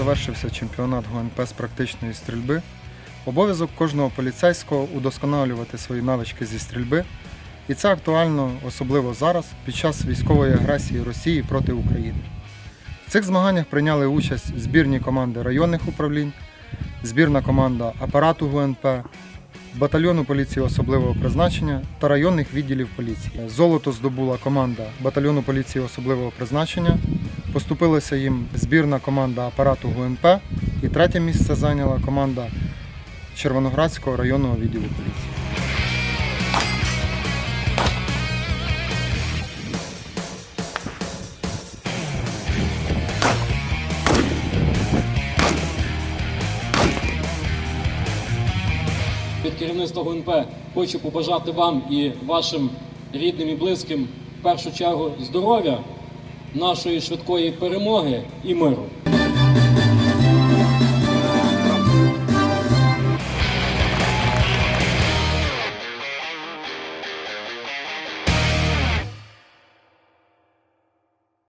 завершився чемпіонат ГУНП з практичної стрільби, обов'язок кожного поліцейського удосконалювати свої навички зі стрільби. І це актуально особливо зараз, під час військової агресії Росії проти України. В цих змаганнях прийняли участь збірні команди районних управлінь, збірна команда апарату ГУНП, батальйону поліції особливого призначення та районних відділів поліції. Золото здобула команда батальйону поліції особливого призначення. Поступилася їм збірна команда апарату ГУНП і третє місце зайняла команда Червоноградського районного відділу поліції. Від керівництва ГУНП хочу побажати вам і вашим рідним і близьким в першу чергу здоров'я, нашої швидкої перемоги і миру.